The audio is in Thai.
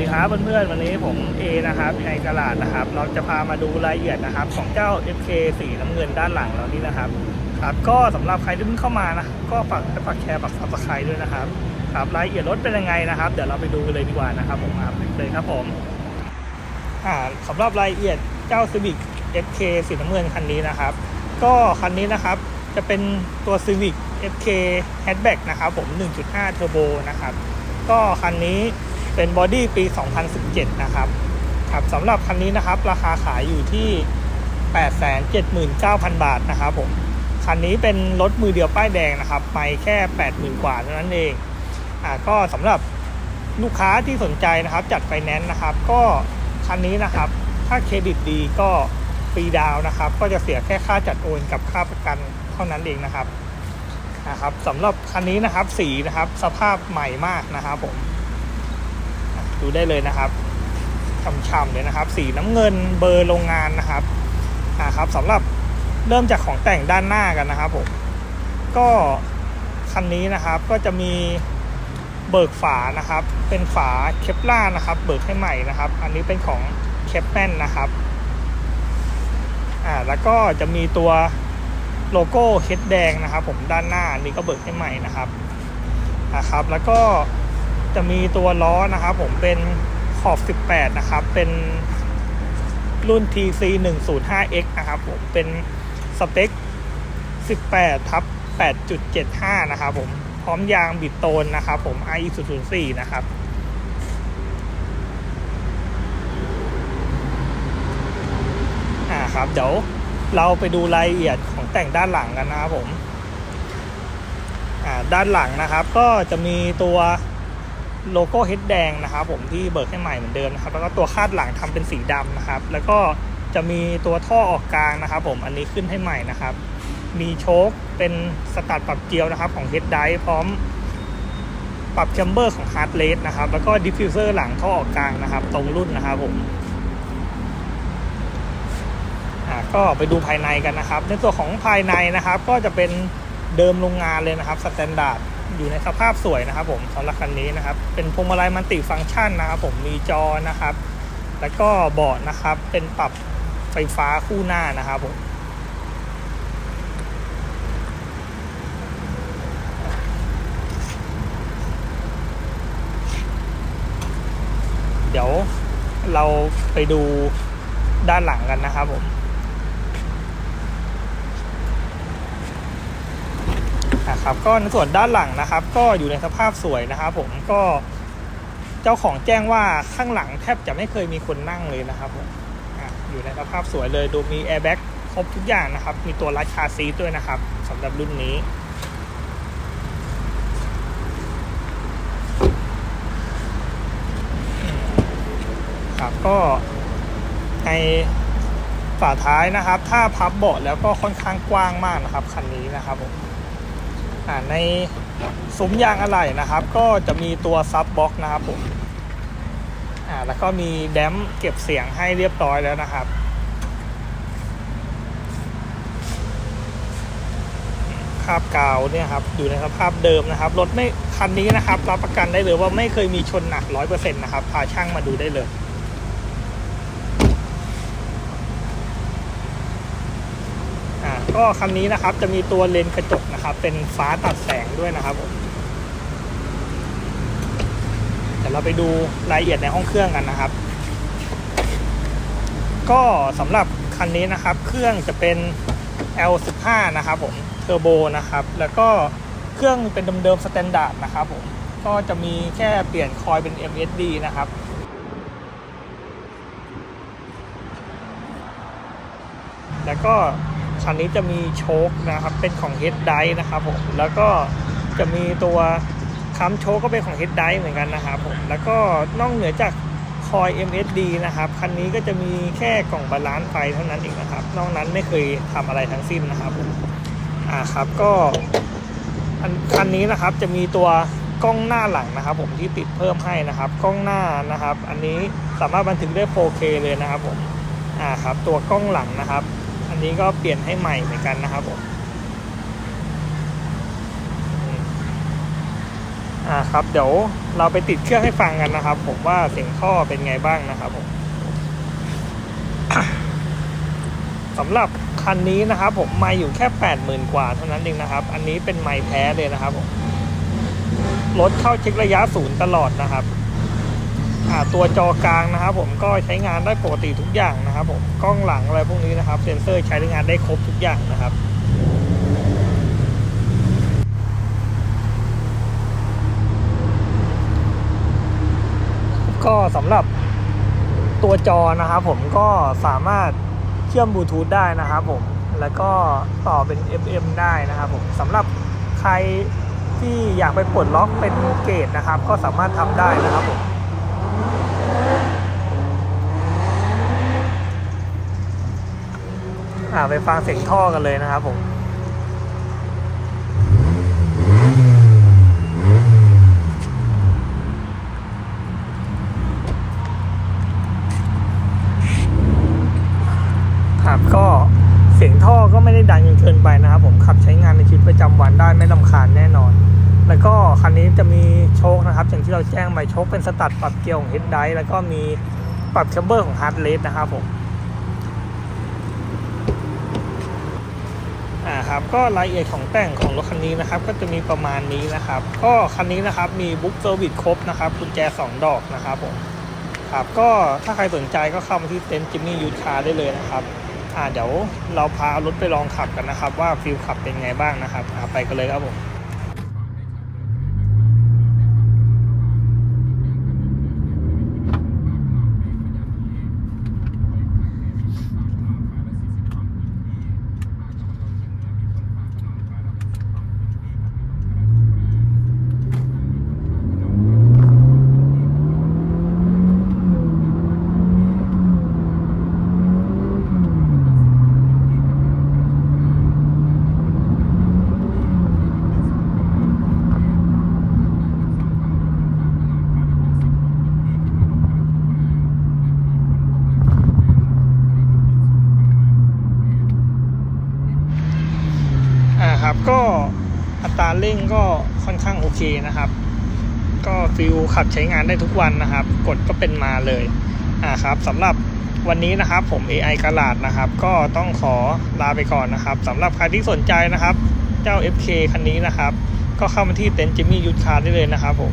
ดีครับเพื่อนๆวันนี้ผมเอนะครับในตลาดนะครับ เราจะพามาดูรายละเอียดนะครับ ของเจ้า FK สีน้ำเงินด้านหลังเรานี่นะครับครับก็สำหรับใครที่เพิ่งเข้ามานะก็ฝากฝากแชร์ฝากซับสไครต์ด้วยนะครับครับรายละเอียดรถเป็นยังไงนะครับ เดี๋ยวเราไปดูกันเลยดีกว่านะครับผมมาเลยครับผมอ่าสำหรับรายละเอียดเจ้า Civic FK สีน้ำเงินคันนี้นะครับ ก็คันนี้นะครับจะเป็นตัว Civic FK Hatchback นะครับผม 1.5 Turbo นะครับ ก็คันนี้ เป็นบอดี้ปี 2017 นะครับครับสำหรับคันนี้นะครับ ราคาขายอยู่ที่ 879,000 บาทนะครับผมคันนี้เป็นรถมือเดียวป้ายแดงนะครับไปแค่ 80,000 กว่าเท่านั้นเองอ่าก็สำหรับลูกค้าที่สนใจนะครับ จัดไฟแนนซ์นะครับ ก็คันนี้นะครับ ถ้าเครดิตดีก็ฟรีดาวน์นะครับ ก็จะเสียแค่ค่าจัดโอนกับค่าประกันเท่านั้นเองนะครับนะครับสำหรับคันนี้นะครับสีนะครับ สภาพใหม่มากนะครับผม ดูได้เลยนะครับช่ำๆเลยนะครับ สีน้ำเงินเบอร์โรงงานนะครับนะครับสำหรับเริ่มจากของแต่งด้านหน้ากันนะครับผมก็คันนี้นะครับก็จะมีเบิกฝานะครับ เป็นฝาเคปล่านะครับ เบิกให้ใหม่นะครับ อันนี้เป็นของเคปแมนนะครับอ่าแล้วก็จะมีตัวโลโก้เฮดแดงนะครับ ผมด้านหน้านี่ก็เบิกให้ใหม่นะครับนะครับ แล้วก็ จะมีตัวล้อนะครับผมเป็นขอบ 18 นะครับ เป็นรุ่น TC 105X นะครับผม เป็นสเปค 18 ทับ 8.75 นะครับผม พร้อมยางบิดโตนนะครับผม IE 004นะครับ อ่าครับ เดี๋ยวเราไปดูรายละเอียดของแต่งด้านหลังกันนะครับผม อ่า ด้านหลังนะครับ ก็จะมีตัว โลโก้เฮดแดงนะครับผมที่เบิกให้ใหม่เหมือนเดิมนะครับแล้วก็ตัวคาดหลังทำเป็นสีดำนะครับ แล้วก็จะมีตัวท่อออกกลางนะครับผมอันนี้ขึ้นให้ใหม่นะครับ มีโชคเป็นสตัดปรับเกลียวนะครับของเฮดไดพร้อมปรับแชมเบอร์ของฮาร์ดเลสนะครับ แล้วก็ดิฟฟิวเซอร์หลังท่อออกกลางนะครับ ตรงรุ่นนะครับผมอ่าก็ไปดูภายในกันนะครับ ในส่วนของภายในนะครับ ก็จะเป็นเดิมโรงงานเลยนะครับสแตนดาร์ด อยู่ในสภาพสวยนะครับผมสำหรับคันนี้นะครับ เป็นพวงมาลัยมันติฟังก์ชันนะครับผมมีจอนะครับ แล้วก็เบาะนะครับ เป็นปรับไฟฟ้าคู่หน้านะครับผมเดี๋ยวเราไปดูด้านหลังกันนะครับผม นะครับก็ในส่วนด้านหลังนะครับ ก็อยู่ในสภาพสวยนะครับ ผมก็เจ้าของแจ้งว่าข้างหลังแทบจะไม่เคยมีคนนั่งเลยนะครับผมออยู่ในสภาพสวยเลยดูมีแอร์แบ็กครบทุกอย่างนะครับ มีตัวรัดคาซีด้วยนะครับสำหรับรุ่นนี้ครับก็ในฝาท้ายนะครับ ถ้าพับเบาะแล้วก็ค่อนข้างกว้างมากนะครับคันนี้นะครับผมาในซุ้มยางอะไหล่นะครับ ก็จะมีตัวซับบ็อกนะครับผมอ่าแล้วก็มีแดมเก็บเสียงให้เรียบร้อยแล้วนะครับคราบกาวเนี่ยครับอยู่ในสภาพเดิมนะครับรถไม่คันนี้นะครับ รับประกันได้เลยว่าไม่เคยมีชนหนักร้อยเปอร์เซ็นต์นะครับพาช่างมาดูได้เลย อ่า ก็คันนี้นะครับจะมีตัวเลนกระจกนะครับ เป็นฟ้าตัดแสงด้วยนะครับผมเดี๋ยวเราไปดูรายละเอียดในห้องเครื่องกันนะครับ ก็สำหรับคันนี้นะครับ เครื่องจะเป็น L15 นะครับผมเทอร์โบนะครับ แล้วก็เครื่องเป็นเดิมๆสแตนดาร์ดนะครับผมก็จะมีแค่เปลี่ยนคอยเป็น MSD นะครับแล้วก็ คันนี้จะมีโชคนะครับ เป็นของ Head d i นะครับผม แล้วก็จะมีตัวค้ำโชคก็เป็นของ Head d i เหมือนกันนะครับผม แล้วก็นอกเหนือจากคอย MSD นะครับ คันนี้ก็จะมีแค่กล่องบาลานซ์ไฟเท่านั้นเองนะครับ นอกนั้นไม่เคยทำอะไรทั้งสิ้นนะครับผมอ่าครับก็อันคันนี้นะครับจะมีตัวกล้องหน้าหลังนะครับ ผมที่ติดเพิ่มให้นะครับ กล้องหน้านะครับ อันนี้สามารถบันทึกได้ 4K เลยนะครับผมอ่าครับตัวกล้องหลังนะครับ นี้ก็เปลี่ยนให้ใหม่เหมือนกันนะครับผมอ่าครับเดี๋ยวเราไปติดเครื่องให้ฟังกันนะครับ ผมว่าเสียงท่อเป็นไงบ้างนะครับผมสำหรับคันนี้นะครับ ผมไม่อยู่แค่แปดหมื่นกว่าเท่านั้นเองนะครับ อันนี้เป็นไม่แพ้เลยนะครับผมรถเข้าเช็คระยะศูนย์ตลอดนะครับ ตัวจอกลางนะครับ ผมก็ใช้งานได้ปกติทุกอย่างนะครับ ผมกล้องหลังอะไรพวกนี้นะครับ เซ็นเซอร์ใช้งานได้ครบทุกอย่างนะครับก็สำหรับตัวจอนะครับผมก็สามารถเชื่อมบลูทูธได้นะครับผมแล้วก็ต่อเป็น FM ได้นะครับผมสำหรับใครที่อยากไปปลดล็อกเป็นเกตนะครับ ก็สามารถทำได้นะครับผม อ่าไปฟังเสียงท่อกันเลยนะครับผมครับก็เสียงท่อก็ไม่ได้ดังจนเกินไปนะครับผมขับใช้งานในชีวิตประจำวันได้ไม่ลำคาญแน่นอน แล้วก็คันนี้จะมีโชคนะครับ อย่างที่เราแจ้งไปโชคเป็นสตัดปรับเกียร์ของเฮดไดแล้วก็มีปรับแคมเบอร์ของฮาร์ดเลสนะครับผม ครับ ก็รายละเอียดของแต่งของรถคันนี้นะครับ ก็จะมีประมาณนี้นะครับ ก็คันนี้นะครับมีบุ๊กเซอร์วิสครบนะครับกุญแจสองดอกนะครับผมครับก็ถ้าใครสนใจก็เข้ามาที่เต็นท์จิมมี่ยูทคาร์ได้เลยนะครับอ่าเดี๋ยวเราพารถไปลองขับกันนะครับ ว่าฟิลขับเป็นไงบ้างนะครับไปกันเลยครับผม ก็อัตราเร่งก็ค่อนข้างโอเคนะครับ ก็ฟิลขับใช้งานได้ทุกวันนะครับ กดก็เป็นมาเลยอ่าครับสำหรับวันนี้นะครับผม AI กระลาดนะครับ ก็ต้องขอลาไปก่อนนะครับสำหรับใครที่สนใจนะครับ เจ้า FK คันนี้นะครับ ก็เข้ามาที่เต็นท์จิมมี่ยูทคาร์ได้เลยนะครับผม